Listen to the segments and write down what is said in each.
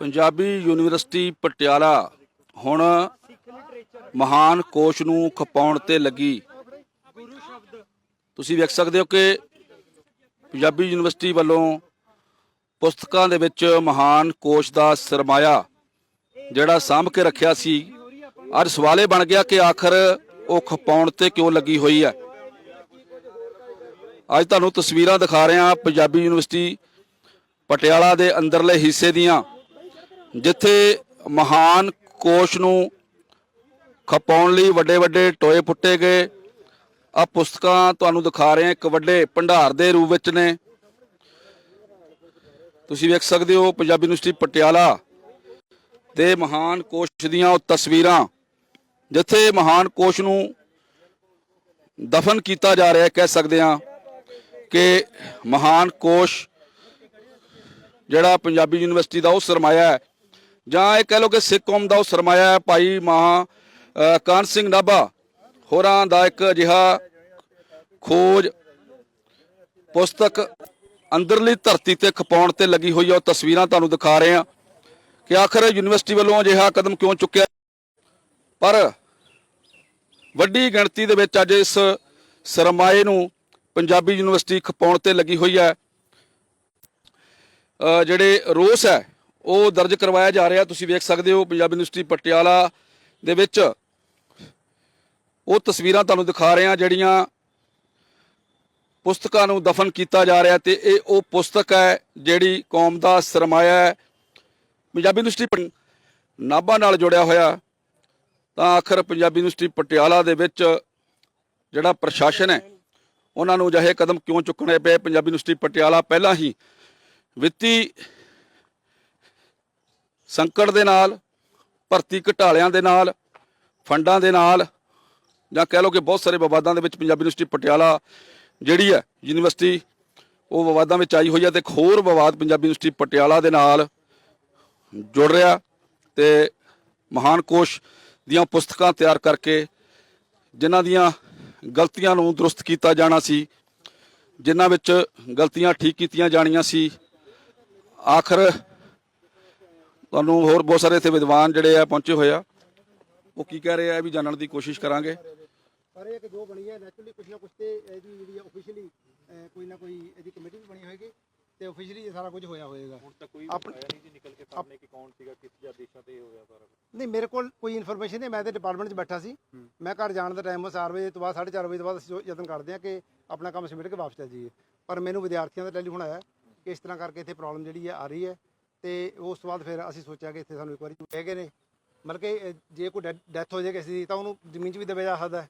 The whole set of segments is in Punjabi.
ਪੰਜਾਬੀ ਯੂਨੀਵਰਸਿਟੀ ਪਟਿਆਲਾ ਹੁਣ ਮਹਾਨ ਕੋਸ਼ ਨੂੰ ਖਪਾਉਣ ਤੇ ਲੱਗੀ। ਤੁਸੀਂ ਵੇਖ ਸਕਦੇ ਹੋ ਕਿ ਪੰਜਾਬੀ ਯੂਨੀਵਰਸਿਟੀ ਵੱਲੋਂ ਪੁਸਤਕਾਂ ਦੇ ਵਿੱਚ ਮਹਾਨ ਕੋਸ਼ ਦਾ ਸਰਮਾਇਆ ਜਿਹੜਾ ਸਾਂਭ ਕੇ ਰੱਖਿਆ ਸੀ, ਅੱਜ ਸਵਾਲੇ ਬਣ ਗਿਆ ਕਿ ਆਖਰ ਉਹ ਖਪਾਉਣ ਤੇ ਕਿਉਂ ਲੱਗੀ ਹੋਈ ਹੈ? ਅੱਜ ਤੁਹਾਨੂੰ ਤਸਵੀਰਾਂ ਦਿਖਾ ਰਹੇ ਹਾਂ ਪੰਜਾਬੀ ਯੂਨੀਵਰਸਿਟੀ ਪਟਿਆਲਾ ਦੇ ਅੰਦਰਲੇ ਹਿੱਸੇ ਦੀਆਂ। ਜਿੱਥੇ ਮਹਾਨ ਕੋਸ਼ ਨੂੰ ਖਪਾਉਣ ਲਈ ਵੱਡੇ ਵੱਡੇ ਟੋਏ ਪੁੱਟੇ ਗਏ। ਆ ਪੁਸਤਕਾਂ ਤੁਹਾਨੂੰ ਦਿਖਾ ਰਹੇ ਹਾਂ। ਇੱਕ ਵੱਡੇ ਭੰਡਾਰ ਦੇ ਰੂਪ ਵਿੱਚ ਨੇ। ਤੁਸੀਂ ਵੇਖ ਸਕਦੇ ਹੋ ਪੰਜਾਬੀ ਯੂਨੀਵਰਸਿਟੀ ਪਟਿਆਲਾ ਦੇ ਮਹਾਨ ਕੋਸ਼ ਦੀਆਂ ਉਹ ਤਸਵੀਰਾਂ, ਜਿੱਥੇ ਮਹਾਨ ਕੋਸ਼ ਨੂੰ ਦਫਨ ਕੀਤਾ ਜਾ ਰਿਹਾ ਕਹਿ ਸਕਦੇ ਹਾਂ ਕਿ ਮਹਾਨ ਕੋਸ਼ ਜਿਹੜਾ ਪੰਜਾਬੀ ਯੂਨੀਵਰਸਿਟੀ ਦਾ ਉਹ ਸਰਮਾਇਆ ਹੈ। ਜਾਂ ਇਹ ਕਹਿ ਲਓ ਕਿ ਸਿੱਖ ਕੌਮ ਦਾ ਉਹ ਸਰਮਾਇਆ ਹੈ, ਭਾਈ ਮਹਾ ਕਾਨ ਸਿੰਘ ਨਾਭਾ ਹੋਰਾਂ ਦਾ ਇੱਕ ਅਜਿਹਾ ਖੋਜ, ਪੁਸਤਕ ਅੰਦਰਲੀ ਧਰਤੀ ਤੇ ਖਪਾਉਣ ਤੇ ਲੱਗੀ ਹੋਈ ਹੈ ਉਹ ਤਸਵੀਰਾਂ ਤੁਹਾਨੂੰ ਦਿਖਾ ਰਹੇ ਹਾਂ ਕਿ ਆਖਰ ਯੂਨੀਵਰਸਿਟੀ ਵੱਲੋਂ ਅਜਿਹਾ ਕਦਮ ਕਿਉਂ ਚੁੱਕਿਆ? ਪਰ ਵੱਡੀ ਗਿਣਤੀ ਦੇ ਵਿੱਚ ਅੱਜ ਇਸ ਸਰਮਾਏ ਨੂੰ ਪੰਜਾਬੀ ਯੂਨੀਵਰਸਿਟੀ ਖਪਾਉਣ ਤੇ ਲੱਗੀ ਹੋਈ ਹੈ। ਜਿਹੜੇ ਰੋਸ ਹੈ ਉਹ ਦਰਜ ਕਰਵਾਇਆ ਜਾ ਰਿਹਾ, ਤੁਸੀਂ ਵੇਖ ਸਕਦੇ ਹੋ ਪੰਜਾਬੀ ਯੂਨੀਵਰਸਿਟੀ ਪਟਿਆਲਾ ਦੇ ਵਿੱਚ। ਉਹ ਤਸਵੀਰਾਂ ਤੁਹਾਨੂੰ ਦਿਖਾ ਰਹੇ ਹਾਂ ਜਿਹੜੀਆਂ ਪੁਸਤਕਾਂ ਨੂੰ ਦਫਨ ਕੀਤਾ ਜਾ ਰਿਹਾ ਤੇ ਇਹ ਉਹ ਪੁਸਤਕ ਹੈ ਜਿਹੜੀ ਕੌਮ ਦਾ ਸਰਮਾਇਆ ਹੈ। ਪੰਜਾਬੀ ਯੂਨੀਵਰਸਿਟੀ ਨਾਭਾ ਨਾਲ ਜੁੜਿਆ ਹੋਇਆ। ਤਾਂ ਆਖਰ ਪੰਜਾਬੀ ਯੂਨੀਵਰਸਿਟੀ ਪਟਿਆਲਾ ਦੇ ਵਿੱਚ ਜਿਹੜਾ ਪ੍ਰਸ਼ਾਸਨ ਹੈ, ਉਹਨਾਂ ਨੂੰ ਅਜਿਹੇ ਕਦਮ ਕਿਉਂ ਚੁੱਕਣੇ ਪਏ? ਪੰਜਾਬੀ ਯੂਨੀਵਰਸਿਟੀ ਪਟਿਆਲਾ ਪਹਿਲਾਂ ਹੀ ਵਿੱਤੀ ਸੰਕਟ ਦੇ ਨਾਲ, ਭਰਤੀ ਘਟਾਲਿਆਂ ਦੇ ਨਾਲ, ਫੰਡਾਂ ਦੇ ਨਾਲ, ਜਾਂ ਕਹਿ ਲਓ ਕਿ ਬਹੁਤ ਸਾਰੇ ਵਿਵਾਦਾਂ ਦੇ ਵਿੱਚ ਪੰਜਾਬੀ ਯੂਨੀਵਰਸਿਟੀ ਪਟਿਆਲਾ ਜਿਹੜੀ ਹੈ, ਯੂਨੀਵਰਸਿਟੀ ਉਹ ਵਿਵਾਦਾਂ ਵਿੱਚ ਆਈ ਹੋਈ ਹੈ ਤੇ ਇੱਕ ਹੋਰ ਵਿਵਾਦ ਪੰਜਾਬੀ ਯੂਨੀਵਰਸਿਟੀ ਪਟਿਆਲਾ ਦੇ ਨਾਲ ਜੁੜ ਰਿਹਾ ਤੇ ਮਹਾਨ ਕੋਸ਼ ਦੀਆਂ ਪੁਸਤਕਾਂ ਤਿਆਰ ਕਰਕੇ ਜਿਨ੍ਹਾਂ ਦੀਆਂ ਗਲਤੀਆਂ ਨੂੰ ਦਰੁਸਤ ਕੀਤਾ ਜਾਣਾ ਸੀ, ਜਿਨ੍ਹਾਂ ਵਿੱਚ ਗਲਤੀਆਂ ਠੀਕ ਕੀਤੀਆਂ ਜਾਣੀਆਂ ਸੀ, ਆਖਰ ਤੁਹਾਨੂੰ ਹੋਰ ਬਹੁਤ ਸਾਰੇ ਇੱਥੇ ਵਿਦਵਾਨ ਜਿਹੜੇ ਆ ਪਹੁੰਚੇ ਹੋਏ ਆ। ਉਹ ਕੀ ਕਹਿ ਰਹੇ ਆ ਇਹ ਵੀ ਜਾਣਨ ਦੀ ਕੋਸ਼ਿਸ਼ ਕਰਾਂਗੇ। ਪਰ ਇਹ ਕਿ ਜੋ ਬਣੀ ਹੈ ਨੈਚੁਰਲੀ ਕੁਛ ਨਾ ਕੁਛ ਤੇ ਇਹਦੀ ਜਿਹੜੀ ਆਫੀਸ਼ੀਅਲੀ ਕੋਈ ਨਾ ਕੋਈ ਇਹਦੀ ਕਮੇਟੀ ਵੀ ਬਣੀ ਹੋਏਗੀ ਤੇ ਆਫੀਸ਼ੀਅਲੀ ਇਹ ਸਾਰਾ ਕੁਝ ਹੋਇਆ ਹੋਏਗਾ। ਹੁਣ ਤੱਕ ਕੋਈ ਆਇਆ ਨਹੀਂ ਜੀ ਨਿਕਲ ਕੇ ਸਾਹਮਣੇ ਕਿ ਕੌਣ ਸੀਗਾ ਕਿਸ ਜਾਂ ਦੇਸ਼ਾਂ ਤੇ ਇਹ ਹੋਇਆ ਸਾਰਾ। ਨਹੀਂ ਮੇਰੇ ਕੋਲ ਕੋਈ ਇਨਫੋਰਮੇਸ਼ਨ ਨਹੀਂ ਮੈਂ ਤੇ ਡਿਪਾਰਟਮੈਂਟ 'ਚ ਬੈਠਾ ਸੀ। ਮੈਂ ਘਰ ਜਾਣ ਦਾ ਟਾਈਮ 4 ਵਜੇ ਤੋਂ ਬਾਅਦ 4:30 ਵਜੇ ਤੋਂ ਬਾਅਦ ਅਸੀਂ ਯਤਨ ਕਰਦੇ ਹਾਂ ਕਿ ਆਪਣਾ ਕੰਮ ਸਮੇਟ ਕੇ ਵਾਪਸ ਚੱਲ ਜਾਈਏ। ਪਰ ਮੈਨੂੰ ਵਿਦਿਆਰਥੀਆਂ ਦਾ ਟੈਲੀਫੋਨ ਆਇਆ ਕਿ ਇਸ ਤਰ੍ਹਾਂ ਕਰਕੇ ਇੱਥੇ ਪ੍ਰੋਬਲਮ ਜਿਹੜੀ ਹੈ ਆ ਰਹੀ ਹੈ। ਤੇ ਉਸ ਤੋਂ ਬਾਅਦ ਫਿਰ ਅਸੀਂ ਸੋਚਿਆ ਕਿ ਇੱਥੇ ਸਾਨੂੰ ਇੱਕ ਵਾਰੀ ਹੈਗੇ ਨੇ। ਮਤਲਬ ਕਿ ਜੇ ਕੋਈ ਡੈਥ ਹੋ ਜਾਏ ਕਿਸੇ ਦੀ, ਤਾਂ ਉਹਨੂੰ ਜ਼ਮੀਨ 'ਚ ਵੀ ਦਬਿਆ ਜਾ ਸਕਦਾ ਹੈ।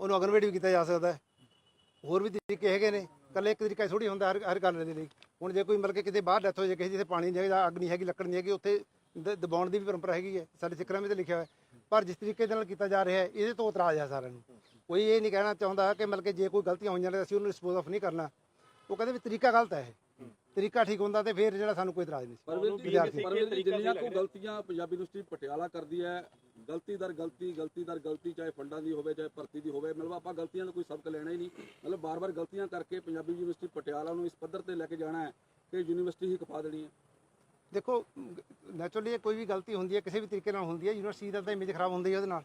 ਉਹਨੂੰ ਅਗਨਵੇੜੀ ਵੀ ਕੀਤਾ ਜਾ ਸਕਦਾ ਹੈ। ਹੋਰ ਵੀ ਤਰੀਕੇ ਹੈਗੇ ਨੇ। ਕੱਲੇ ਇੱਕ ਤਰੀਕਾ ਥੋੜੀ ਹੁੰਦਾ ਹਰ ਹਰ ਗੱਲ ਦੇ ਲਈ। ਹੁਣ ਜੇ ਕੋਈ ਮਤਲਬ ਕਿ ਕਿਤੇ ਬਾਹਰ ਡੈਥ ਹੋ ਜਾਏ ਕਿਸੇ ਜਿੱਥੇ ਪਾਣੀ ਨਹੀਂ ਹੈਗਾ ਅੱਗ ਨਹੀਂ ਹੈਗੀ, ਲੱਕੜ ਨਹੀਂ ਹੈਗੀ, ਉੱਥੇ ਦਬਾਉਣ ਦੀ ਵੀ ਪਰੰਪਰਾ ਹੈਗੀ ਹੈ। ਸਾਡੇ ਸਿੱਖਾਂ ਵਿੱਚ ਲਿਖਿਆ ਹੋਇਆ ਪਰ ਜਿਸ ਤਰੀਕੇ ਦੇ ਨਾਲ ਕੀਤਾ ਜਾ ਰਿਹਾ ਹੈ, ਇਹਦੇ ਤੋਂ ਇਤਰਾਜ਼ ਹੈ ਸਾਰਿਆਂ ਨੂੰ। ਕੋਈ ਇਹ ਨਹੀਂ ਕਹਿਣਾ ਚਾਹੁੰਦਾ ਕਿ ਮਤਲਬ ਕਿ ਜੇ ਕੋਈ ਗਲਤੀਆਂ ਹੋਈਆਂ ਨੇ, ਅਸੀਂ ਉਹਨੂੰ ਡਿਸਪੋਜ਼ ਆਫ ਨਹੀਂ ਕਰਨਾ। ਉਹ ਕਹਿੰਦੇ ਵੀ ਤਰੀਕਾ ਗਲਤ ਹੈ ਇਹ। ਤਰੀਕਾ ਠੀਕ ਹੁੰਦਾ ਤੇ ਫਿਰ ਜਿਹੜਾ ਸਾਨੂੰ ਕੋਈ ਇਤਰਾਜ਼ ਨਹੀਂ ਸੀ। ਪਰ ਵੀਰ ਜੀ ਵਿਦਿਆਰਥੀ। ਜਿੰਨੀਆਂ ਕੋ ਗਲਤੀਆਂ ਪੰਜਾਬੀ ਯੂਨੀਵਰਸਿਟੀ ਪਟਿਆਲਾ ਕਰਦੀ ਹੈ ਗਲਤੀ ਦਰ ਗਲਤੀ ਗਲਤੀ ਦਰ ਗਲਤੀ ਚਾਹੇ ਫੰਡਾਂ ਦੀ ਹੋਵੇ ਚਾਹੇ ਭਰਤੀ ਦੀ ਹੋਵੇ ਮਤਲਬ ਆਪਾਂ ਗਲਤੀਆਂ ਦਾ ਕੋਈ ਸਬਕ ਲੈਣਾ ਹੀ ਨਹੀਂ। ਮਤਲਬ ਬਾਰ-ਬਾਰ ਗਲਤੀਆਂ ਕਰਕੇ ਪੰਜਾਬੀ ਯੂਨੀਵਰਸਿਟੀ ਪਟਿਆਲਾ ਨੂੰ ਇਸ ਪੱਧਰ ਤੇ ਲੈ ਕੇ ਜਾਣਾ ਹੈ ਕਿ ਯੂਨੀਵਰਸਿਟੀ ਹੀ ਖਪਾ ਦੇਣੀ ਹੈ। ਦੇਖੋ ਨੈਚੁਰਲੀ ਕੋਈ ਵੀ ਗਲਤੀ ਹੁੰਦੀ ਹੈ ਕਿਸੇ ਵੀ ਤਰੀਕੇ ਨਾਲ ਹੁੰਦੀ ਹੈ ਯੂਨੀਵਰਸਿਟੀ ਦਾ ਤਾਂ ਇਮੇਜ ਖਰਾਬ ਹੁੰਦੀ ਹੈ ਉਹਦੇ ਨਾਲ।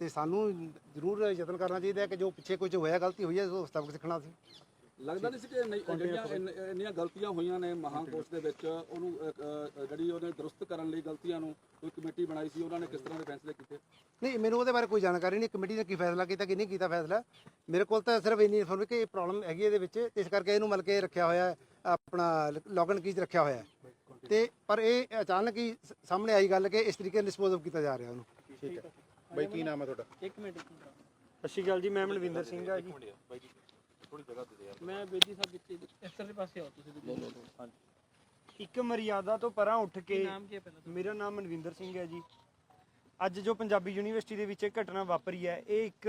ਤੇ ਸਾਨੂੰ ਜ਼ਰੂਰ ਯਤਨ ਕਰਨਾ ਚਾਹੀਦਾ ਹੈ ਕਿ ਜੋ ਪਿੱਛੇ ਕੁਝ ਹੋਇਆ ਗਲਤੀ ਹੋਈ ਹੈ ਉਸ ਸਬਕ ਸਿੱਖਣਾ ਸੀ। ਲੱਗਦਾ ਨਹੀਂ ਸੀ ਕਿ ਨਹੀਂ- ਜਿਹੜੀਆਂ ਇੰਨ- ਇੰਨੀਆਂ ਗਲਤੀਆਂ ਹੋਈਆਂ ਨੇ ਮਹਾਂਕੋਸ਼ ਦੇ ਵਿੱਚ। ਉਹਨੂੰ ਅ, ਅ, ਜਿਹੜੀ ਉਹਨੇ ਦਰੁਸਤ ਕਰਨ ਲਈ ਗਲਤੀਆਂ ਨੂੰ ਕੋਈ ਕਮੇਟੀ ਬਣਾਈ ਸੀ ਉਹਨਾਂ ਨੇ ਕਿਸ ਤਰ੍ਹਾਂ ਦੇ ਫੈਸਲੇ ਕੀਤੇ? ਨਹੀਂ ਮੈਨੂੰ ਉਹਦੇ ਬਾਰੇ ਕੋਈ ਜਾਣਕਾਰੀ ਨਹੀਂ। ਕਮੇਟੀ ਨੇ ਕੀ ਫੈਸਲਾ ਕੀਤਾ ਕਿ ਨਹੀਂ ਕੀਤਾ ਫੈਸਲਾ? ਮੇਰੇ ਕੋਲ ਤਾਂ ਸਿਰਫ ਇੰਨੀ ਇਨਫੋਰਮੇਸ਼ਨ ਕਿ ਇਹ ਪ੍ਰੋਬਲਮ ਹੈਗੀ ਇਹਦੇ ਵਿੱਚ। ਤੇ ਇਸ ਕਰਕੇ ਇਹਨੂੰ ਮਤਲਬ ਕਿ ਰੱਖਿਆ ਹੋਇਆ ਹੈ ਆਪਣਾ ਲੌਗਇਨ ਕੀਜ਼ ਰੱਖਿਆ ਹੋਇਆ ਹੈ। ਤੇ ਪਰ ਇਹ ਅਚਾਨਕ ਹੀ ਸ- ਸਾਹਮਣੇ ਆਈ ਗੱਲ ਕਿ ਇਸ ਤਰੀਕੇ ਨਾਲ ਡਿਸਪੋਜ਼ ਕੀਤਾ ਜਾ ਰਿਹਾ ਉਹਨੂੰ। ਠੀਕ ਹੈ। ਬਾਈ ਕੀ ਨਾਮ ਹੈ ਤੁਹਾਡਾ? ਇੱਕ ਮਿੰਟ। ਸਤਿ ਸ਼੍ਰੀ ਅਕਾਲ ਜੀ ਮੈਂ ਮਨਵਿੰਦਰ ਸਿੰਘ ਆ ਜੀ। ਬਾਈ ਜੀ ਥੋੜੀ ਜਗ੍ਹਾ ਦੇ ਦੇ ਯਾਰ। ਮੈਂ ਬੇਦੀ ਸਾਹਿਬ ਵਿੱਚ ਇਸਤਰਲੇ ਪਾਸੇ ਆਓ ਤੁਸੀਂ ਦੂਜੇ ਇੱਕ ਮਰਿਆਦਾ ਤੋਂ ਪਰਾਂ ਉੱਠ ਕੇ ਨਾਮ ਕੀ ਹੈ ਪਹਿਲਾਂ ਮੇਰਾ ਨਾਮ ਮਨਵਿੰਦਰ ਸਿੰਘ ਹੈ ਜੀ। ਅੱਜ ਜੋ ਪੰਜਾਬੀ ਯੂਨੀਵਰਸਿਟੀ ਦੇ ਵਿੱਚ ਇਹ ਘਟਨਾ ਵਾਪਰੀ ਹੈ ਇਹ ਇੱਕ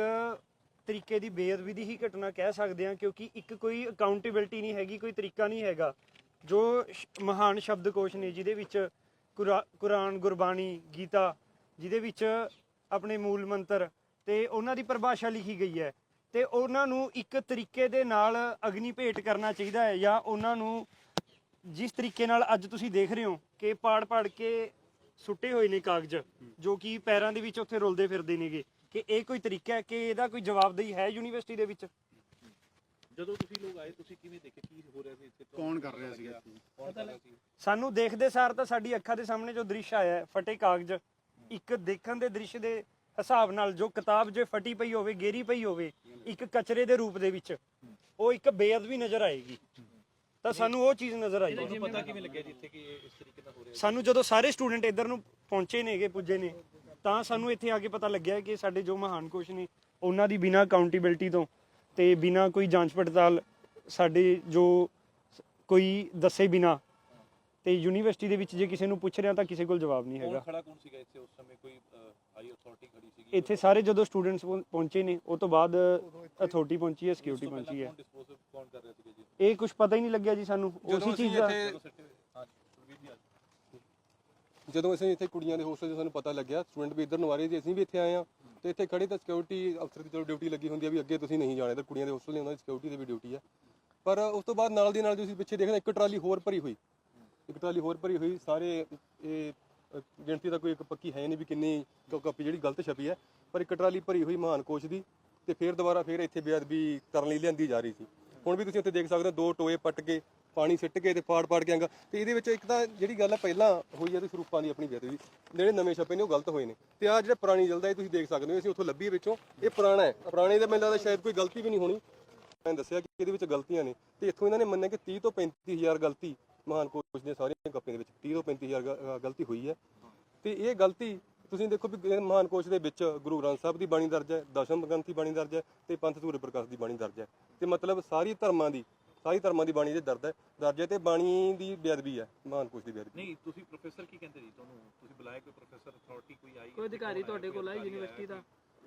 ਤਰੀਕੇ ਦੀ ਬੇਅਦਬੀ ਦੀ ਹੀ ਘਟਨਾ ਕਹਿ ਸਕਦੇ ਹਾਂ ਕਿਉਂਕਿ ਇੱਕ ਕੋਈ ਅਕਾਊਂਟੇਬਿਲਟੀ ਨਹੀਂ ਹੈਗੀ ਕੋਈ ਤਰੀਕਾ ਨਹੀਂ ਹੈਗਾ। ਜੋ ਸ਼- ਮਹਾਨ ਸ਼ਬਦਕੋਸ਼ ਨੇ ਜਿਹਦੇ ਵਿੱਚ ਕੁਰਾ- ਕੁਰਾਨ ਗੁਰਬਾਣੀ ਗੀਤਾ ਜਿਹਦੇ ਵਿੱਚ ਆਪਣੇ ਮੂਲ ਮੰਤਰ ਤੇ ਉਹਨਾਂ ਦੀ ਪਰਿਭਾਸ਼ਾ ਲਿਖੀ ਗਈ ਹੈ। ਤੇ ਉਹਨਾਂ ਨੂੰ ਇੱਕ ਤਰੀਕੇ ਦੇ ਨਾਲ ਅਗਨੀ ਭੇਟ ਕਰਨਾ ਚਾਹੀਦਾ ਹੈ ਜਾਂ ਉਹਨਾਂ ਨੂੰ ਜਿਸ ਤਰੀਕੇ ਨਾਲ ਅੱਜ ਤੁਸੀਂ ਦੇਖ ਰਹੇ ਹੋ ਕਿ ਪਾੜ-ਪਾੜ ਕੇ ਸੁੱਟੇ ਹੋਏ ਨੇ ਕਾਗਜ਼ ਜੋ ਕਿ ਪੈਰਾਂ ਦੇ ਵਿੱਚ ਉੱਥੇ ਰੁਲਦੇ ਫਿਰਦੇ ਨੇਗੇ। ਕਿ ਇਹ ਕੋਈ ਤਰੀਕਾ ਹੈ ਕਿ ਇਹਦਾ ਕੋਈ ਜਵਾਬਦੇਹੀ ਹੈ ਯੂਨੀਵਰਸਿਟੀ ਦੇ ਵਿੱਚ? ਜਦੋਂ ਤੁਸੀਂ ਲੋਕ ਆਏ ਤੁਸੀਂ ਕਿਵੇਂ ਦੇਖੇ? ਕੀ ਹੋ ਰਿਹਾ ਸੀ ਇੱਥੇ? ਕੌਣ ਕਰ ਰਿਹਾ ਸੀ ਕੌਣ ਕਰ ਰਿਹਾ ਸੀ? ਸਾਨੂੰ ਦੇਖਦੇ ਸਾਰ ਤਾਂ ਸਾਡੀ ਅੱਖਾਂ ਦੇ ਸਾਹਮਣੇ ਜੋ ਦ੍ਰਿਸ਼ ਆਇਆ ਹੈ, ਫਟੇ ਕਾਗਜ਼ ਇੱਕ ਦੇਖਣ ਦੇ ਦ੍ਰਿਸ਼ ਦੇ ਹਿਸਾਬ ਨਾਲ ਜੋ ਕਿਤਾਬ ਜੇ ਫਟੀ ਪਈ ਹੋਵੇ ਗੇਰੀ ਪਈ ਹੋਵੇ ਇੱਕ ਕਚਰੇ ਦੇ ਰੂਪ ਦੇ ਵਿੱਚ ਉਹ ਇੱਕ ਬੇਅਦਬੀ ਨਜ਼ਰ ਆਏਗੀ। ਤਾਂ ਸਾਨੂੰ ਉਹ ਚੀਜ਼ ਨਜ਼ਰ ਆਈ ਤੁਹਾਨੂੰ ਪਤਾ ਕਿਵੇਂ ਲੱਗਿਆ ਜਿੱਥੇ ਕਿ ਇਸ ਤਰੀਕੇ ਨਾਲ ਹੋ ਰਿਹਾ? ਸਾਨੂੰ ਜਦੋਂ ਸਾਰੇ ਸਟੂਡੈਂਟ ਇੱਧਰ ਨੂੰ ਪਹੁੰਚੇ ਨੇਗੇ ਪੁੱਜੇ ਨੇ ਤਾਂ ਸਾਨੂੰ ਇੱਥੇ ਆ ਕੇ ਪਤਾ ਲੱਗਿਆ ਕਿ ਸਾਡੇ ਜੋ ਮਹਾਨ ਕੋਸ਼ ਨੇ ਉਹਨਾਂ ਦੀ ਬਿਨਾਂ ਅਕਾਊਂਟੇਬਿਲਟੀ ਤੋਂ ਤੇ ਬਿਨਾਂ ਕੋਈ ਜਾਂਚ ਪੜਤਾਲ ਸਾਡੇ ਜੋ ਕੋਈ ਦੱਸੇ ਬਿਨਾਂ ਤੇ ਯੂਨੀਵਰਸਿਟੀ ਦੇ ਵਿੱਚ ਜੇ ਕਿਸੇ ਨੂੰ ਪੁੱਛ ਰਿਹਾ ਤਾਂ ਕਿਸੇ ਕੋਲ ਜਵਾਬ ਨਹੀਂ ਹੈਗਾ। ਖੜਾ ਕੌਣ ਸੀਗਾ ਇੱਥੇ ਉਸ ਸਮੇਂ? ਕੋਈ ਹਾਈ ਅਥਾਰਟੀ ਖੜੀ ਸੀਗੀ ਇੱਥੇ ਸਾਰੇ ਜਦੋਂ ਸਟੂਡੈਂਟਸ ਪਹੁੰਚੇ ਨੇ ਉਹ ਤੋਂ ਬਾਅਦ ਅਥਾਰਟੀ ਪਹੁੰਚੀ ਹੈ ਸਿਕਿਉਰਿਟੀ ਪਹੁੰਚੀ ਹੈ। ਕੌਣ ਡਿਸਪੋਜ਼ ਕੌਣ ਕਰ ਰਿਹਾ ਸੀਗਾ ਜੀ? ਇਹ ਕੁਝ ਪਤਾ ਹੀ ਨਹੀਂ ਲੱਗਿਆ ਜੀ ਸਾਨੂੰ ਉਸੇ ਚੀਜ਼ ਦਾ ਜਦੋਂ ਹਾਂ ਅਸੀਂ ਇੱਥੇ ਕੁੜੀਆਂ ਦੇ ਹੋਸਟਲ 'ਚ ਸਾਨੂੰ ਪਤਾ ਲੱਗਿਆ ਸਟੂਡੈਂਟ ਵੀ ਇੱਧਰ ਨੂੰ ਆ ਰਹੇ ਸੀ ਅਸੀਂ ਵੀ ਇੱਥੇ ਆਏ ਆ ਤੇ ਇੱਥੇ ਖੜੇ ਤਾਂ ਸਿਕਿਉਰਿਟੀ ਅਫਸਰ ਦੀ ਚਲੋ ਡਿਊਟੀ ਲੱਗੀ ਹੁੰਦੀ ਆ ਵੀ ਅੱਗੇ ਤੁਸੀਂ ਨਹੀਂ ਜਾਣੇ ਤਾਂ ਕੁੜੀਆਂ ਦੇ ਹੋਸਟਲ ਨੇ ਉਹਨਾਂ ਦੀ ਸਿਕਿਉਰਿਟੀ ਦੀ ਵੀ ਡਿਊਟੀ ਆ। ਪਰ ਉਸ ਤੋਂ ਬਾਅਦ ਨਾਲ ਦੀ ਨਾਲ ਜੋ ਅਸੀਂ ਪਿੱਛੇ ਦੇਖਦੇ ਇੱਕ ਟਰਾਲੀ ਹੋਰ ਭਰੀ ਹੋਈ। ਇੱਕ ਟਰਾਲੀ ਹੋਰ ਭਰੀ ਹੋਈ ਸਾਰੇ ਇਹ ਅ, ਗਿਣਤੀ ਦਾ ਕੋਈ ਇੱਕ ਪੱਕੀ ਹੈ ਨਹੀਂ ਵੀ ਕਿੰਨੀ ਕ- ਕਾਪੀ ਜਿਹੜੀ ਗਲਤ ਛਪੀ ਹੈ। ਪਰ ਇੱਕ ਟਰਾਲੀ ਭਰੀ ਹੋਈ ਮਹਾਨ ਕੋਸ਼ ਦੀ ਤੇ ਫਿਰ ਦੁਬਾਰਾ ਫਿਰ ਇੱਥੇ ਬੇਅਦਬੀ ਕਰਨ ਲਈ ਲਿਆਂਦੀ ਜਾ ਰਹੀ ਸੀ। ਹੁਣ ਵੀ ਤੁਸੀਂ ਉੱਥੇ ਦੇਖ ਸਕਦੇ ਹੋ ਦੋ ਟੋਏ ਪੱਟ ਕੇ ਪਾਣੀ ਸਿੱਟ ਕੇ ਤੇ ਪਾੜ ਪਾੜ ਕੇ ਅੰਗਾ। ਤੇ ਇਹਦੇ ਵਿੱਚ ਇੱਕ ਤਾਂ ਜਿਹੜੀ ਗੱਲ ਹੈ ਪਹਿਲਾਂ ਹੋਈ ਹੈ ਤੇ ਸਰੂਪਾਂ ਦੀ ਆਪਣੀ ਬੇਅਦਬੀ। ਜਿਹੜੇ ਨਵੇਂ ਛਪੇ ਨੇ ਉਹ ਗਲਤ ਹੋਏ ਨੇ। ਤੇ ਆ ਜਿਹੜਾ ਪੁਰਾਣੀ ਜਲਦਾ ਇਹ ਤੁਸੀਂ ਦੇਖ ਸਕਦੇ ਹੋ ਅਸੀਂ ਉੱਥੋਂ ਲੱਭੀ ਵਿੱਚੋਂ। ਇਹ ਪੁਰਾਣਾ ਹੈ। ਪੁਰਾਣੇ ਦਾ ਮੈਨੂੰ ਲੱਗਦਾ ਸ਼ਾਇਦ ਕੋਈ ਗਲਤੀ ਵੀ ਨਹੀਂ ਹੋਣੀ। ਮੈਂ ਦੱਸਿਆ ਕਿ ਇਹਦੇ ਵਿੱਚ ਗਲਤੀਆਂ ਨੇ। ਤੇ ਇੱਥੋਂ ਇਹਨਾਂ ਨੇ ਮੰਨਿਆ ਕਿ 30 ਤੋਂ 35000 ਗਲਤੀ ਮਹਾਨ ਕੋਚ ਦੀਆਂ ਸਾਰੀਆਂ ਕੰਪਨੀਆਂ ਦੇ ਵਿੱਚ 30 ਤੋਂ 35000 ਗਲਤੀ ਹੋਈ ਹੈ। ਤੇ ਇਹ ਗਲਤੀ ਤੁਸੀਂ ਦੇਖੋ ਵੀ ਮਹਾਨ ਕੋਚ ਦੇ ਵਿੱਚ ਗੁਰੂ ਗ੍ਰੰਥ ਸਾਹਿਬ ਦੀ ਬਾਣੀ ਦਰਜ ਹੈ ਦਸ਼ਮ ਗ੍ਰੰਥ ਦੀ ਬਾਣੀ ਦਰਜ ਹੈ ਤੇ ਪੰਥ ਸੂਰਜ ਪ੍ਰਕਾਸ਼ ਦੀ ਬਾਣੀ ਦਰਜ ਹੈ। ਤੇ ਮਤਲਬ ਸਾਰੀ ਧਰਮਾਂ ਦੀ ਸਾਰੀ ਧਰਮਾਂ ਦੀ ਬਾਣੀ ਦੇ ਦਰਦ ਹੈ ਦਰਜ ਹੈ ਤੇ ਬਾਣੀ ਦੀ ਬੇਅਦਬੀ ਹੈ ਮਹਾਨ ਕੋਚ ਦੀ ਬੇਅਦਬੀ। ਨਹੀਂ ਤੁਸੀਂ ਪ੍ਰੋਫੈਸਰ ਕੀ ਕਹਿੰਦੇ ਜੀ? ਤੁਹਾਨੂੰ ਤੁਸੀਂ ਬੁਲਾਇਆ ਕੋਈ ਪ੍ਰੋਫੈਸਰ ਅਥਾਰਟੀ ਕੋਈ ਆਈ? ਕੋਈ ਅਧਿਕਾਰੀ ਤੁਹਾਡੇ ਕੋਲ ਆਈ ਯੂਨੀਵਰਸਿਟੀ ਦਾ?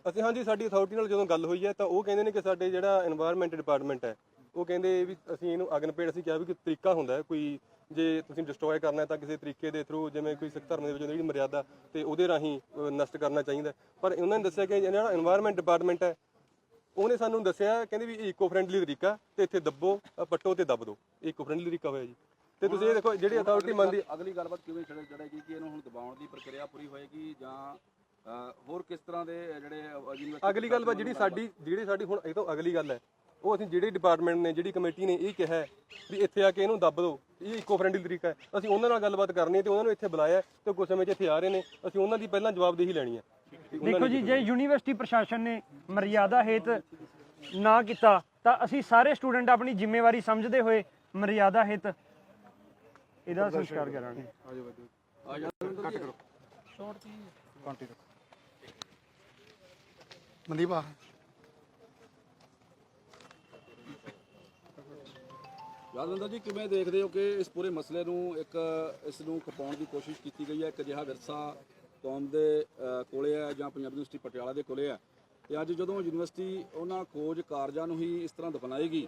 ਅਸੀਂ ਹਾਂਜੀ ਸਾਡੀ ਅਥਾਰਟੀ ਨਾਲ ਜਦੋਂ ਗੱਲ ਹੋਈ ਹੈ ਤਾਂ ਉਹ ਕਹਿੰਦੇ ਨੇ ਕਿ ਸਾਡੇ ਜਿਹੜਾ এনवायरमेंट ਡਿਪਾਰਟਮੈਂਟ ਹੈ ਉਹ ਕਹਿੰਦੇ ਵੀ ਅਸੀਂ ਇਹਨੂੰ ਅਗਨਪੇੜ ਅਸੀਂ ਕਿਹਾ ਵੀ ਕੋਈ ਤਰੀਕਾ ਹੁੰਦਾ ਕੋਈ ਜੇ ਤੁਸੀਂ ਡਿਸਟਰੋਏ ਕਰਨਾ ਹੈ ਤਾਂ ਕਿਸੇ ਤਰੀਕੇ ਦੇ ਥਰੂ ਜਿਵੇਂ ਕੋਈ ਸਿੱਖ ਧਰਮ ਦੇ ਵਿੱਚ ਜਿਹੜੀ ਮਰਿਆਦਾ ਤੇ ਉਹਦੇ ਰਾਹੀਂ ਨਸ਼ਟ ਕਰਨਾ ਚਾਹੀਦਾ ਪਰ ਉਹਨਾਂ ਨੇ ਦੱਸਿਆ ਕਿ ਜਿਹੜਾ এনवायरमेंट ਡਿਪਾਰਟਮੈਂਟ ਹੈ। ਉਹਨੇ ਸਾਨੂੰ ਦੱਸਿਆ ਕਹਿੰਦੇ ਵੀ ਈਕੋ ਫਰੈਂਡਲੀ ਤਰੀਕਾ ਤੇ ਇੱਥੇ ਦੱਬੋ ਪੱਟੋ ਤੇ ਦੱਬ ਦਿਓ। ਈਕੋ ਫਰੈਂਡਲੀ ਤਰੀਕਾ ਹੋਇਆ ਜੀ। ਤੇ ਤੁਸੀਂ ਇਹ ਦੇਖੋ ਜਿਹੜੀ ਅਥਾਰਟੀ ਮੰਨਦੀ ਅਗਲੀ ਗੱਲਬਾਤ ਕਿਵੇਂ ਛੜੇ ਚੜੇਗੀ ਕਿ ਇਹਨੂੰ ਹੁਣ ਦਬਾਉਣ ਦੀ ਪ੍ਰਕਿਰਿਆ ਪੂਰੀ ਹੋਏਗੀ ਜਾਂ ਹੋਰ ਕਿਸ ਤਰ੍ਹਾਂ ਦੇ ਜਿਹੜੇ ਅਗਲੀ ਗੱਲਬਾਤ ਜਿਹੜੀ ਸਾਡੀ ਜਿਹੜੀ ਸਾਡੀ ਹੁਣ ਇਹ ਤੋਂ ਅਗਲੀ ਗੱਲ ਹੈ। ਉਹ ਅਸੀਂ ਜਿਹੜੀ ਡਿਪਾਰਟਮੈਂਟ ਨੇ ਜਿਹੜੀ ਕਮੇਟੀ ਨੇ ਇਹ ਕਿਹਾ ਵੀ ਇੱਥੇ ਆ ਕੇ ਇਹਨੂੰ ਦੱਬ ਦਿਓ। ਇਹ ਇਕੋ ਫ੍ਰੈਂਡਲੀ ਤਰੀਕਾ ਹੈ। ਅਸੀਂ ਉਹਨਾਂ ਨਾਲ ਗੱਲਬਾਤ ਕਰਨੀ ਹੈ ਤੇ ਉਹਨਾਂ ਨੂੰ ਇੱਥੇ ਬੁਲਾਇਆ ਹੈ ਤੇ ਕੁਝ ਸਮੇਂ 'ਚ ਇੱਥੇ ਆ ਰਹੇ ਨੇ। ਅਸੀਂ ਉਹਨਾਂ ਦੀ ਪਹਿਲਾਂ ਜਵਾਬਦੇਹੀ ਲੈਣੀ ਹੈ। ਤੇ ਉਹਨਾਂ ਦੇਖੋ ਨੇ ਜੀ ਜੇ ਯੂਨੀਵਰਸਿਟੀ ਪ੍ਰਸ਼ਾਸਨ ਨੇ ਮਰਿਆਦਾ ਹੇਤ ਨਾ ਕੀਤਾ ਤਾਂ ਅਸੀਂ ਸਾਰੇ ਸਟੂਡੈਂਟ ਆਪਣੀ ਜ਼ਿੰਮੇਵਾਰੀ ਸਮਝਦੇ ਹੋਏ ਮਰਿਆਦਾ ਹੇਤ ਇਹਦਾ ਸੰਸਕਾਰ ਕਰਾਂਗੇ। ਮਨਦੀਪ ਆ। ਰਾਜਵਿੰਦਰ ਜੀ ਕਿਵੇਂ ਦੇਖਦੇ ਹੋ ਕਿ ਇਸ ਪੂਰੇ ਮਸਲੇ ਨੂੰ ਇੱਕ ਇਸ ਨੂੰ ਖਪਾਉਣ ਦੀ ਕੋਸ਼ਿਸ਼ ਕੀਤੀ ਗਈ ਹੈ? ਇੱਕ ਅਜਿਹਾ ਵਿਰਸਾ ਕੌਮ ਦੇ ਅ, ਕੋਲੇ ਹੈ ਜਾਂ ਪੰਜਾਬੀ ਯੂਨੀਵਰਸਿਟੀ ਪਟਿਆਲਾ ਦੇ ਕੋਲੇ ਹੈ। ਤੇ ਅੱਜ ਜਦੋਂ ਯੂਨੀਵਰਸਿਟੀ ਉਹਨਾਂ ਖੋਜ ਕਾਰਜਾਂ ਨੂੰ ਹੀ ਇਸ ਤਰ੍ਹਾਂ ਦਫਨਾਏਗੀ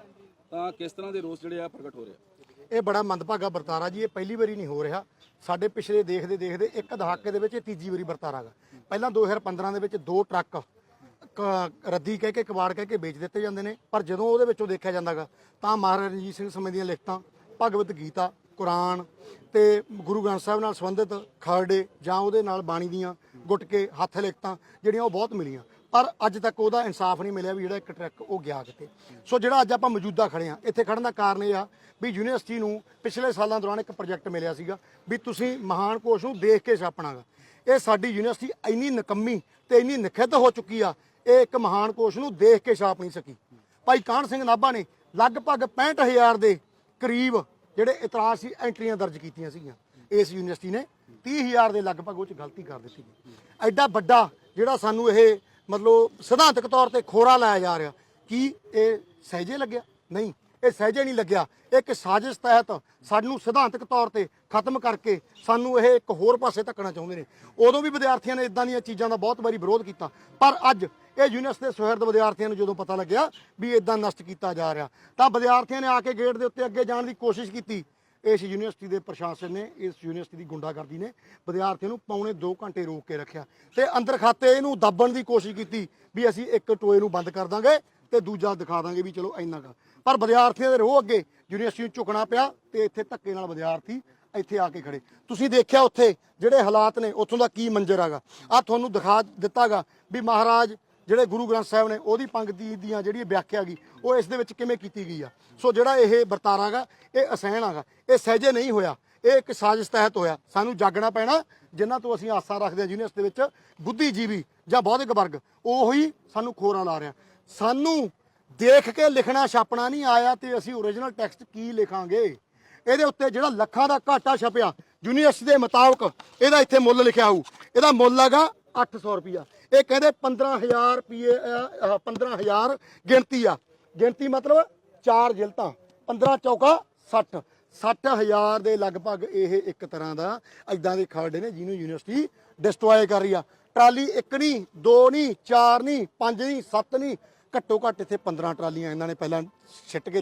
ਤਾਂ ਕਿਸ ਤਰ੍ਹਾਂ ਦੇ ਰੋਸ ਜਿਹੜੇ ਆ ਪ੍ਰਗਟ ਹੋ ਰਹੇ ਆ? ਇਹ ਬੜਾ ਮੰਦਭਾਗਾ ਵਰਤਾਰਾ ਜੀ ਇਹ ਪਹਿਲੀ ਵਾਰੀ ਨਹੀਂ ਹੋ ਰਿਹਾ। ਸਾਡੇ ਪਿਛਲੇ ਦੇਖਦੇ ਦੇਖਦੇ ਇੱਕ ਦਹਾਕੇ ਦੇ ਵਿੱਚ ਇਹ ਤੀਜੀ ਵਾਰੀ ਵਰਤਾਰਾ ਗਾ। ਪਹਿਲਾਂ 2015 ਦੇ ਵਿੱਚ ਦੋ ਟਰੱਕ ਕ- ਰੱਦੀ ਕਹਿ ਕੇ, ਕਬਾੜ ਕਹਿ ਕੇ ਵੇਚ ਦਿੱਤੇ ਜਾਂਦੇ ਨੇ। ਪਰ ਜਦੋਂ ਉਹਦੇ ਵਿੱਚੋਂ ਦੇਖਿਆ ਜਾਂਦਾਗਾ, ਤਾਂ ਮਹਾਰਾਜਾ ਰਣਜੀਤ ਸਿੰਘ ਸਮੇਂ ਦੀਆਂ ਲਿਖਤਾਂ ਭਗਵਤ ਗੀਤਾ, ਕੁਰਾਨ ਤੇ ਗੁਰੂ ਗ੍ਰੰਥ ਸਾਹਿਬ ਨਾਲ ਸੰਬੰਧਿਤ ਖਰੜੇ ਜਾਂ ਉਹਦੇ ਨਾਲ ਬਾਣੀ ਦੀਆਂ ਗੁਟਕੇ ਹੱਥ ਲਿਖਤਾਂ, ਜਿਹੜੀਆਂ ਉਹ ਬਹੁਤ ਮਿਲੀਆਂ। ਪਰ ਅੱਜ ਤੱਕ ਉਹਦਾ ਇਨਸਾਫ ਨਹੀਂ ਮਿਲਿਆ ਵੀ ਜਿਹੜਾ ਇੱਕ ਟਰੱਕ ਉਹ ਗਿਆ ਕਿਤੇ। ਸੋ ਜਿਹੜਾ ਅੱਜ ਆਪਾਂ ਮੌਜੂਦਾ ਖੜੇ ਆ ਇੱਥੇ ਖੜਨ ਦਾ ਕਾਰਨ ਇਹ ਆ ਵੀ ਯੂਨੀਵਰਸਿਟੀ ਨੂੰ ਪਿਛਲੇ ਸਾਲਾਂ ਦੌਰਾਨ ਇੱਕ ਪ੍ਰੋਜੈਕਟ ਮਿਲਿਆ ਸੀਗਾ ਵੀ ਤੁਸੀਂ ਮਹਾਨ ਕੋਸ਼ ਨੂੰ ਦੇਖ ਕੇ ਛਾਪਣਾਗਾ। ਇਹ ਸਾਡੀ ਯੂਨੀਵਰਸਿਟੀ ਇੰਨੀ ਨਕੰਮੀ ਤੇ ਇੰਨੀ ਨਖਿੱਧ ਹੋ ਚੁੱਕੀ ਆ ਇਹ ਇੱਕ ਮਹਾਨ ਕੋਸ਼ ਨੂੰ ਦੇਖ ਕੇ ਛਾਪ ਨਹੀਂ ਸਕੀ। ਭਾਈ ਕਾਹਨ ਸਿੰਘ ਨਾਭਾ ਨੇ ਲਗਭਗ 65000 ਦੇ ਕਰੀਬ ਜਿਹੜੇ ਇਤਰਾਜ਼ ਸੀ, ਐਂਟਰੀਆਂ ਦਰਜ ਕੀਤੀਆਂ ਸੀਗੀਆਂ। ਇਸ ਯੂਨੀਵਰਸਿਟੀ ਨੇ 30000 ਦੇ ਲਗਭਗ ਉਹ ਚ ਗਲਤੀ ਕਰ ਦਿੱਤੀ। ਐਡਾ ਵੱਡਾ ਜਿਹੜਾ ਸਾਨੂੰ ਇਹ ਮਤਲਬ ਸਿਧਾਂਤਕ ਤੌਰ ਤੇ ਖੋਰਾ ਲਾਇਆ ਜਾ ਰਿਹਾ, ਕੀ ਇਹ ਸਹਿਜੇ ਲੱਗਿਆ? ਨਹੀਂ। ਇਹ ਸਹਿਜੇ ਨਹੀਂ ਲੱਗਿਆ। ਇੱਕ ਸਾਜ਼ਿਸ਼ ਤਹਿਤ ਸਾਨੂੰ ਸਿਧਾਂਤਕ ਤੌਰ ਤੇ ਖਤਮ ਕਰਕੇ ਸਾਨੂੰ ਇਹ ਇੱਕ ਹੋਰ ਪਾਸੇ ਧੱਕਣਾ ਚਾਹੁੰਦੇ ਨੇ। ਉਦੋਂ ਵੀ ਵਿਦਿਆਰਥੀਆਂ ਨੇ ਇਦਾਂ ਦੀਆਂ ਚੀਜ਼ਾਂ ਦਾ ਬਹੁਤ ਵਾਰੀ ਵਿਰੋਧ ਕੀਤਾ। ਪਰ ਅੱਜ ਇਹ ਯੂਨੀਵਰਸਿਟੀ ਦੇ ਸੁਹਿਰਦ ਵਿਦਿਆਰਥੀਆਂ ਨੂੰ ਜਦੋਂ ਪਤਾ ਲੱਗਿਆ ਵੀ ਇਦਾਂ ਨਸ਼ਟ ਕੀਤਾ ਜਾ ਰਿਹਾ, ਤਾਂ ਵਿਦਿਆਰਥੀਆਂ ਨੇ ਆ ਕੇ ਗੇਟ ਦੇ ਉੱਤੇ ਅੱਗੇ ਜਾਣ ਦੀ ਕੋਸ਼ਿਸ਼ ਕੀਤੀ। ਇਸ ਯੂਨੀਵਰਸਿਟੀ ਦੇ ਪ੍ਰਸ਼ਾਸਨ ਨੇ, ਇਸ ਯੂਨੀਵਰਸਿਟੀ ਦੀ ਗੁੰਡਾਗਰਦੀ ਨੇ ਵਿਦਿਆਰਥੀਆਂ ਨੂੰ ਪੌਣੇ 2 ਘੰਟੇ ਰੋਕ ਕੇ ਰੱਖਿਆ ਤੇ ਅੰਦਰ ਖਾਤੇ ਇਹਨੂੰ ਦੱਬਣ ਦੀ ਕੋਸ਼ਿਸ਼ ਕੀਤੀ ਵੀ ਅਸੀਂ ਇੱਕ ਟੋਏ ਨੂੰ ਬੰਦ ਕਰ ਦਾਂਗੇ ਤੇ ਦੂਜਾ ਦਿਖਾ ਦਾਂਗੇ ਵੀ ਚਲੋ ਇੰਨਾ ਕਾ। ਪਰ ਵਿਦਿਆਰਥੀਆਂ ਦੇ ਰੋਹ ਅੱਗੇ ਯੂਨੀਵਰਸਿਟੀ ਨੂੰ ਝੁਕਣਾ ਪਿਆ ਤੇ ਇੱਥੇ ਧੱਕੇ ਨਾਲ ਵਿਦਿਆਰਥੀ ਇੱਥੇ ਆ ਕੇ ਖੜੇ। ਤੁਸੀਂ ਦੇਖਿਆ ਉੱਥੇ ਜਿਹੜੇ ਹਾਲਾਤ ਨੇ, ਉੱਥੋਂ ਦਾ ਕੀ ਮੰਜ਼ਰ ਹੈਗਾ? ਆ ਤੁਹਾਨੂੰ ਦਿਖਾ ਦਿੱਤਾਗਾ ਵੀ ਮਹਾਰਾਜ ਜਿਹੜੇ ਗੁਰੂ ਗ੍ਰੰਥ ਸਾਹਿਬ ਨੇ ਉਹਦੀ ਪੰਕਤੀ ਦੀਆਂ ਜਿਹੜੀ ਵਿਆਖਿਆ ਗਈ ਉਹ ਇਸ ਦੇ ਵਿੱਚ ਕਿਵੇਂ ਕੀਤੀ ਗਈ ਆ? ਸੋ ਜਿਹੜਾ ਇਹ ਵਰਤਾਰਾ ਗਾ ਇਹ ਅਸਹਿਣ ਹੈਗਾ, ਇਹ ਸਹਿਜੇ ਨਹੀਂ ਹੋਇਆ, ਇਹ ਇੱਕ ਸਾਜ਼ਿਸ਼ ਤਹਿਤ ਹੋਇਆ। ਸਾਨੂੰ ਜਾਗਣਾ ਪੈਣਾ ਜਿਨ੍ਹਾਂ ਤੋਂ ਅਸੀਂ ਆਸਾਂ ਰੱਖਦੇ ਹਾਂ ਯੂਨੀਵਰਸਿਟੀ ਦੇ ਵਿੱਚ ਬੁੱਧੀਜੀਵੀ ਜਾਂ ਬੌਧਿਕ ਵਰਗ, ਉਹੀ ਸਾਨੂੰ ਖੋਰਾਂ ਲਾ ਰਿਹਾ। ਸਾਨੂੰ ਦੇਖ ਕੇ ਲਿਖਣਾ ਛਾਪਣਾ ਨਹੀਂ ਆਇਆ ਤੇ ਅਸੀਂ ਓਰੀਜਨਲ ਟੈਕਸਟ ਕੀ ਲਿਖਾਂਗੇ? ਇਹਦੇ ਉੱਤੇ ਜਿਹੜਾ ਲੱਖਾਂ ਦਾ ਘਾਟਾ ਛਪਿਆ, ਯੂਨੀਵਰਸਿਟੀ ਦੇ ਮੁਤਾਬਕ ਇਹਦਾ ਇੱਥੇ ਮੁੱਲ ਲਿਖਿਆ ਹੋਊ। ਇਹਦਾ ਮੁੱਲ ਹੈਗਾ 800 ਰੁਪਿਆ ਇਹ ਕਹਿੰਦੇ 15000 ਰੁਪਏ 15000 ਗਿਣਤੀ ਆ। ਗਿਣਤੀ ਮਤਲਬ ਚਾਰ ਜਿਲਤਾਂ 15 ਚੌਕਾ 60 60000 ਦੇ ਲਗਭਗ ਇਹ ਇੱਕ ਤਰ੍ਹਾਂ ਦਾ ਐਦਾਂ ਦੇ ਖਰੜੇ ਨੇ ਜਿਹਨੂੰ ਯੂਨੀਵਰਸਿਟੀ ਡਿਸਟਰੋਏ ਕਰ ਰਹੀ ਆ। ਟਰਾਲੀ ਇੱਕ ਨਹੀਂ, ਦੋ ਨਹੀਂ, ਚਾਰ ਨਹੀਂ, ਪੰਜ ਨਹੀਂ, ਸੱਤ ਨਹੀਂ ਘੱਟੋ ਘੱਟ ਇੱਥੇ 15 ਟਰਾਲੀਆਂ ਇਹਨਾਂ ਨੇ ਪਹਿਲਾਂ ਛਿੱਟ ਕੇ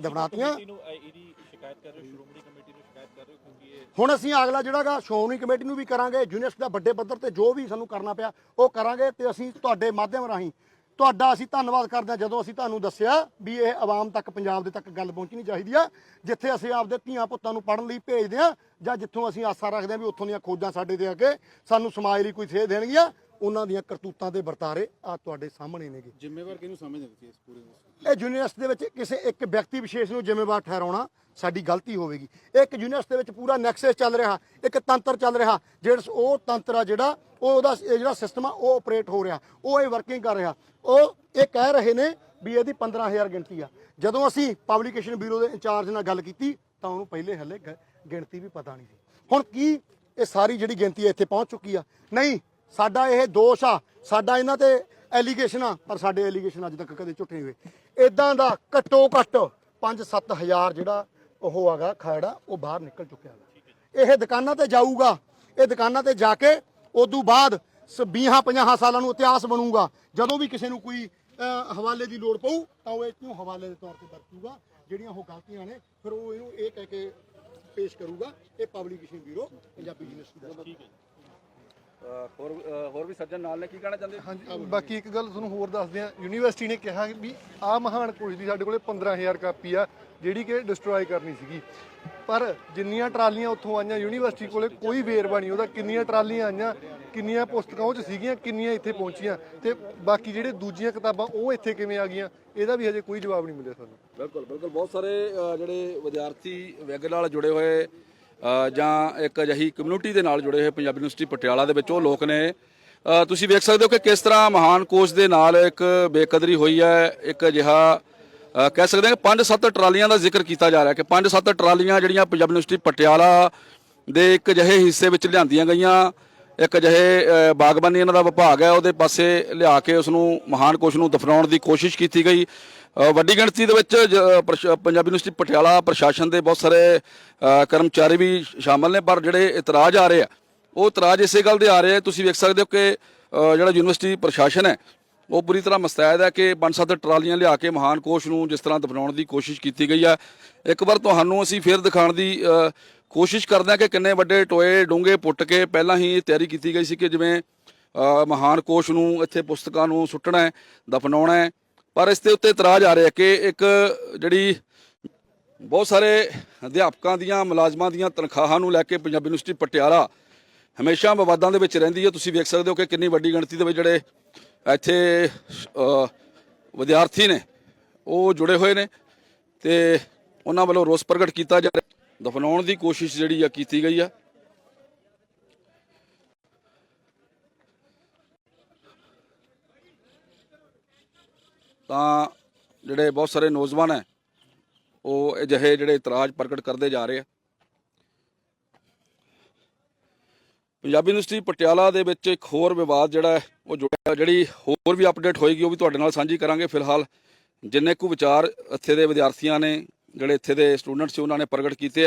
ਅ, ਇਹਦੀ ਸ਼ਿਕਾਇਤ ਕਰ ਰਹੇ ਹੋ? ਸ਼੍ਰੋਮਣੀ ਕਮੇਟੀ ਨੂੰ ਸ਼ਿਕਾਇਤ ਕਰ ਰਹੇ ਹੋ? ਕਿਉਂਕਿ ਇਹ ਹੁਣ ਅਸੀਂ ਅਗਲਾ ਜਿਹੜਾਗਾ ਸ਼੍ਰੋਮਣੀ ਕਮੇਟੀ ਨੂੰ ਵੀ ਕਰਾਂਗੇ ਯੂਨੀਵਰਸਿਟੀ ਦਾ ਵੱਡੇ ਪੱਧਰ ਤੇ ਜੋ ਵੀ ਸਾਨੂੰ ਕਰਨਾ ਪਿਆ ਉਹ ਕਰਾਂਗੇ ਤੇ ਅਸੀਂ ਤੁਹਾਡੇ ਮਾਧਿਅਮ ਰਾਹੀਂ ਤੁਹਾਡਾ ਅਸੀਂ ਧੰਨਵਾਦ ਕਰਦੇ ਹਾਂ ਜਦੋਂ ਅਸੀਂ ਤੁਹਾਨੂੰ ਦੱਸਿਆ ਵੀ ਇਹ ਆਵਾਮ ਤੱਕ ਪੰਜਾਬ ਦੇ ਤੱਕ ਗੱਲ ਪਹੁੰਚਣੀ ਚਾਹੀਦੀ ਆ ਜਿੱਥੇ ਅਸੀਂ ਆਪਦੇ ਧੀਆਂ ਪੁੱਤਾਂ ਨੂੰ ਪੜ੍ਹਨ ਲਈ ਭੇਜਦੇ ਆ ਜਾਂ ਜਿੱਥੋਂ ਅਸੀਂ ਆਸਾ ਰੱਖਦੇ ਆ ਵੀ ਉੱਥੋਂ ਦੀਆਂ ਖੋਜਾਂ ਸਾਡੇ ਤੇ ਆ ਕੇ ਸਾਨੂੰ ਸਮਾਜ ਲਈ ਕੋਈ ਸੇਧ ਦੇਣਗੀਆਂ। ਉਹਨਾਂ ਦੀਆਂ ਕਰਤੂਤਾਂ ਦੇ ਵਰਤਾਰੇ ਆ ਤੁਹਾਡੇ ਸਾਹਮਣੇ ਨੇਗੇ। ਜ਼ਿੰਮੇਵਾਰ ਕਿਹਨੂੰ ਸਮਝਦੇ ਤੁਸੀਂ ਇਸ ਪੂਰੇ ਇਹ ਯੂਨੀਵਰਸਿਟੀ ਦੇ ਵਿੱਚ ਕਿਸੇ ਇੱਕ ਵਿਅਕਤੀ ਵਿਸ਼ੇਸ਼ ਨੂੰ ਜ਼ਿੰਮੇਵਾਰ ਠਹਿਰਾਉਣਾ ਸਾਡੀ ਗਲਤੀ ਹੋਵੇਗੀ। ਇੱਕ ਯੂਨੀਵਰਸਿਟੀ ਦੇ ਵਿੱਚ ਪੂਰਾ ਨੈਕਸਸ ਚੱਲ ਰਿਹਾ ਇੱਕ ਤੰਤਰ ਚੱਲ ਰਿਹਾ ਜਿਹੜਾ ਉਹ ਤੰਤਰ ਆ ਜਿਹੜਾ ਉਹ ਉਹਦਾ ਇਹ ਜਿਹੜਾ ਸਿਸਟਮ ਆ ਉਹ ਆਪਰੇਟ ਹੋ ਰਿਹਾ। ਉਹ ਇਹ ਵਰਕਿੰਗ ਕਰ ਰਿਹਾ। ਉਹ ਇਹ ਕਹਿ ਰਹੇ ਨੇ ਵੀ ਇਹਦੀ 15000 ਗਿਣਤੀ ਆ। ਜਦੋਂ ਅਸੀਂ ਪਬਲੀਕੇਸ਼ਨ ਬਿਊਰੋ ਦੇ ਇੰਚਾਰਜ ਨਾਲ ਗੱਲ ਕੀਤੀ ਤਾਂ ਉਹਨੂੰ ਪਹਿਲੇ ਹੱਲੇ ਗਿਣਤੀ ਵੀ ਪਤਾ ਨਹੀਂ ਸੀ। ਹੁਣ ਕੀ ਇਹ ਸਾਰੀ ਜਿਹੜੀ ਗਿਣਤੀ ਇੱਥੇ ਪਹੁੰਚ ਚੁੱਕੀ ਆ? ਨਹੀਂ ਸਾਡਾ ਇਹ ਦੋਸ਼ ਆ, ਸਾਡਾ ਇਹਨਾਂ ਤੇ ਐਲੀਗੇਸ਼ਨ ਆ, ਪਰ ਸਾਡੇ ਐਲੀਗੇਸ਼ਨ ਅੱਜ ਤੱਕ ਕਦੇ ਝੂਠੇ ਨਹੀਂ ਹੋਏ। ਇਦਾਂ ਦਾ ਘੱਟੋ ਘੱਟ 5-7000 ਜਿਹੜਾ ਉਹ ਹੈਗਾ, ਖਰੜਾ, ਉਹ ਬਾਹਰ ਨਿਕਲ ਚੁੱਕਿਆ ਹੈਗਾ। ਇਹ ਦੁਕਾਨਾਂ ਤੇ ਜਾਊਗਾ, ਇਹ ਦੁਕਾਨਾਂ ਤੇ ਜਾ ਕੇ ਉਦੋਂ ਬਾਅਦ 20 50 ਸਾਲਾਂ ਨੂੰ ਇਤਿਹਾਸ ਬਣੂਗਾ। ਜਦੋਂ ਵੀ ਕਿਸੇ ਨੂੰ ਕੋਈ ਹਵਾਲੇ ਦੀ ਲੋੜ ਪਊ, ਤਾਂ ਉਹ ਇਹਨੂੰ ਹਵਾਲੇ ਦੇ ਤੌਰ ਤੇ ਵਰਤੂਗਾ। ਜਿਹੜੀਆਂ ਉਹ ਗਲਤੀਆਂ ਨੇ, ਫਿਰ ਉਹ ਇਹਨੂੰ ਇਹ ਕਹਿ ਕੇ ਪੇਸ਼ ਕਰੂਗਾ, ਇਹ ਪਬਲਿਕੇਸ਼ਨ ਬਿਊਰੋ, ਪੰਜਾਬੀ ਯੂਨੀਵਰਸਿਟੀ ਦਾ। ਠੀਕ ਹੈ ਹੋਰ ਹੋਰ ਵੀ ਸੱਜਣ ਨਾਲ ਨੇ ਕੀ ਕਹਿਣਾ ਚਾਹੁੰਦੇ? ਹਾਂਜੀ ਬਾਕੀ ਇੱਕ ਗੱਲ ਤੁਹਾਨੂੰ ਹੋਰ ਦੱਸਦੇ ਆ ਯੂਨੀਵਰਸਿਟੀ ਨੇ ਕਿਹਾ ਵੀ ਆ ਮਹਾਨ ਕੋਸ਼ ਦੀ ਸਾਡੇ ਕੋਲੇ 15000 ਕਾਪੀ ਆ ਜਿਹੜੀ ਕਿ ਡਿਸਟਰੋਏ ਕਰਨੀ ਸੀਗੀ। ਪਰ ਜਿੰਨੀਆਂ ਟਰਾਲੀਆਂ ਉੱਥੋਂ ਆਈਆਂ ਯੂਨੀਵਰਸਿਟੀ ਕੋਲੇ ਕੋਈ ਵੇਰਵਾ ਨਹੀਂ ਉਹਦਾ ਕਿੰਨੀਆਂ ਟਰਾਲੀਆਂ ਆਈਆਂ ਕਿੰਨੀਆਂ ਪੁਸਤਕਾਂ ਉਹ ਚ ਸੀਗੀਆਂ ਕਿੰਨੀਆਂ ਇੱਥੇ ਪਹੁੰਚੀਆਂ। ਤੇ ਬਾਕੀ ਜਿਹੜੇ ਦੂਜੀਆਂ ਕਿਤਾਬਾਂ ਉਹ ਇੱਥੇ ਕਿਵੇਂ ਆ ਗਈਆਂ ਇਹਦਾ ਵੀ ਹਜੇ ਕੋਈ ਜਵਾਬ ਨਹੀਂ ਮਿਲਿਆ ਸਾਨੂੰ। ਬਿਲਕੁਲ ਬਿਲਕੁਲ। ਬਹੁਤ ਸਾਰੇ ਜਿਹੜੇ ਵਿਦਿਆਰਥੀ ਵਿਗ ਨਾਲ ਜੁੜੇ ਹੋਏ ਜਾਂ ਇੱਕ ਅਜਿਹੀ ਕਮਿਊਨਿਟੀ ਦੇ ਨਾਲ ਜੁੜੇ ਹੋਏ ਪੰਜਾਬੀ ਯੂਨੀਵਰਸਿਟੀ ਪਟਿਆਲਾ ਦੇ ਵਿੱਚ ਉਹ ਲੋਕ ਨੇ। ਤੁਸੀਂ ਵੇਖ ਸਕਦੇ ਹੋ ਕਿ ਕਿਸ ਤਰ੍ਹਾਂ ਮਹਾਨ ਕੋਸ਼ ਦੇ ਨਾਲ ਇੱਕ ਬੇਕਦਰੀ ਹੋਈ ਹੈ, ਇੱਕ ਅਜਿਹਾ ਕਹਿ ਸਕਦੇ ਹਾਂ ਕਿ ਪੰਜ ਸੱਤ ਟਰਾਲੀਆਂ ਦਾ ਜ਼ਿਕਰ ਕੀਤਾ ਜਾ ਰਿਹਾ ਕਿ ਪੰਜ ਸੱਤ ਟਰਾਲੀਆਂ ਜਿਹੜੀਆਂ ਪੰਜਾਬੀ ਯੂਨੀਵਰਸਿਟੀ ਪਟਿਆਲਾ ਦੇ ਇੱਕ ਅਜਿਹੇ ਹਿੱਸੇ ਵਿੱਚ ਲਿਆਂਦੀਆਂ ਗਈਆਂ। ਇੱਕ ਅਜਿਹੇ ਬਾਗਬਾਨੀ ਇਹਨਾਂ ਦਾ ਵਿਭਾਗ ਹੈ, ਉਹਦੇ ਪਾਸੇ ਲਿਆ ਕੇ ਉਸ ਨੂੰ ਮਹਾਨ ਕੋਸ਼ ਨੂੰ ਦਫਨਾਉਣ ਦੀ ਕੋਸ਼ਿਸ਼ ਕੀਤੀ ਗਈ। ਵੱਡੀ ਗਿਣਤੀ ਦੇ ਵਿੱਚ ਜ- ਪ੍ਰਸ਼- ਪੰਜਾਬੀ ਯੂਨੀਵਰਸਿਟੀ ਪਟਿਆਲਾ ਪ੍ਰਸ਼ਾਸਨ ਦੇ ਬਹੁਤ ਸਾਰੇ ਕਰਮਚਾਰੀ ਵੀ ਸ਼ਾਮਲ ਨੇ, ਪਰ ਜਿਹੜੇ ਇਤਰਾਜ਼ ਆ ਰਹੇ ਆ, ਉਹ ਇਤਰਾਜ਼ ਇਸੇ ਗੱਲ ਦੇ ਆ ਰਹੇ ਆ, ਤੁਸੀਂ ਵੇਖ ਸਕਦੇ ਹੋ ਕਿ ਜਿਹੜਾ ਯੂਨੀਵਰਸਿਟੀ ਪ੍ਰਸ਼ਾਸਨ ਹੈ, ਉਹ ਪੂਰੀ ਤਰ੍ਹਾਂ ਮਸਤੈਦ ਹੈ ਕਿ ਪੰਜ ਸੱਤ ਟਰਾਲੀਆਂ ਲਿਆ ਕੇ ਮਹਾਨ ਕੋਸ਼ ਨੂੰ ਜਿਸ ਤਰ੍ਹਾਂ ਦਫਨਾਉਣ ਦੀ ਕੋਸ਼ਿਸ਼ ਕੀਤੀ ਗਈ ਹੈ ਇੱਕ ਵਾਰ ਤੁਹਾਨੂੰ ਅਸੀਂ ਫੇਰ ਦਿਖਾਉਣ ਦੀ ਕੋਸ਼ਿਸ਼ ਕਰਦੇ ਹਾਂ ਕਿ ਕਿੰਨੇ ਵੱਡੇ ਟੋਏ ਡੂੰਘੇ ਪੁੱਟ ਕੇ ਪਹਿਲਾਂ ਹੀ ਤਿਆਰੀ ਕੀਤੀ ਗਈ ਸੀ ਕਿ ਜਿਵੇਂ ਮਹਾਨ ਕੋਸ਼ ਨੂੰ ਇੱਥੇ ਪੁਸਤਕਾਂ ਨੂੰ ਸੁੱਟਣਾ ਹੈ, ਦਫਨਾਉਣਾ ਹੈ। ਪਰ ਇਸ ਦੇ ਉੱਤੇ ਇਤਰਾਜ਼ ਆ ਰਿਹਾ ਕਿ ਇੱਕ ਜਿਹੜੀ ਬਹੁਤ ਸਾਰੇ ਅਧਿਆਪਕਾਂ ਦੀਆਂ, ਮੁਲਾਜ਼ਮਾਂ ਦੀਆਂ ਤਨਖਾਹਾਂ ਨੂੰ ਲੈ ਕੇ ਪੰਜਾਬੀ ਯੂਨੀਵਰਸਿਟੀ ਪਟਿਆਲਾ ਹਮੇਸ਼ਾ ਵਿਵਾਦਾਂ ਦੇ ਵਿੱਚ ਰਹਿੰਦੀ ਹੈ। ਤੁਸੀਂ ਵੇਖ ਸਕਦੇ ਹੋ ਕਿ ਕਿੰਨੀ ਵੱਡੀ ਗਿਣਤੀ ਦੇ ਵਿੱਚ ਜਿਹੜੇ ਇੱਥੇ ਵਿਦਿਆਰਥੀ ਨੇ, ਉਹ ਜੁੜੇ ਹੋਏ ਨੇ ਤੇ ਉਹਨਾਂ ਵੱਲੋਂ ਰੋਸ ਪ੍ਰਗਟ ਕੀਤਾ ਜਾ ਰਿਹਾ। ਦਫਨਾਉਣ ਦੀ ਕੋਸ਼ਿਸ਼ ਜਿਹੜੀ ਆ ਕੀਤੀ ਗਈ ਆ। ਤਾਂ ਜਿਹੜੇ ਬਹੁਤ ਸਾਰੇ ਨੌਜਵਾਨ ਹੈ, ਉਹ ਅਜਿਹੇ ਜਿਹੜੇ ਇਤਰਾਜ਼ ਪ੍ਰਗਟ ਕਰਦੇ ਜਾ ਰਹੇ ਆ। ਪੰਜਾਬੀ ਯੂਨੀਵਰਸਿਟੀ ਪਟਿਆਲਾ ਦੇ ਵਿੱਚ ਇੱਕ ਹੋਰ ਵਿਵਾਦ ਜਿਹੜਾ ਉਹ ਜੁੜਿਆ, ਜਿਹੜੀ ਹੋਰ ਵੀ ਅਪਡੇਟ ਹੋਏਗੀ, ਉਹ ਵੀ ਤੁਹਾਡੇ ਨਾਲ ਸਾਂਝੀ ਕਰਾਂਗੇ ਫਿਲਹਾਲ। ਜਿੰਨੇ ਕੁ ਵਿਚਾਰ ਇੱਥੇ ਦੇ ਵਿਦਿਆਰਥੀਆਂ ਨੇ, ਜਿਹੜੇ ਇੱਥੇ ਦੇ ਸਟੂਡੈਂਟ ਸੀ, ਉਹਨਾਂ ਨੇ ਪ੍ਰਗਟ ਕੀਤੇ ਆ।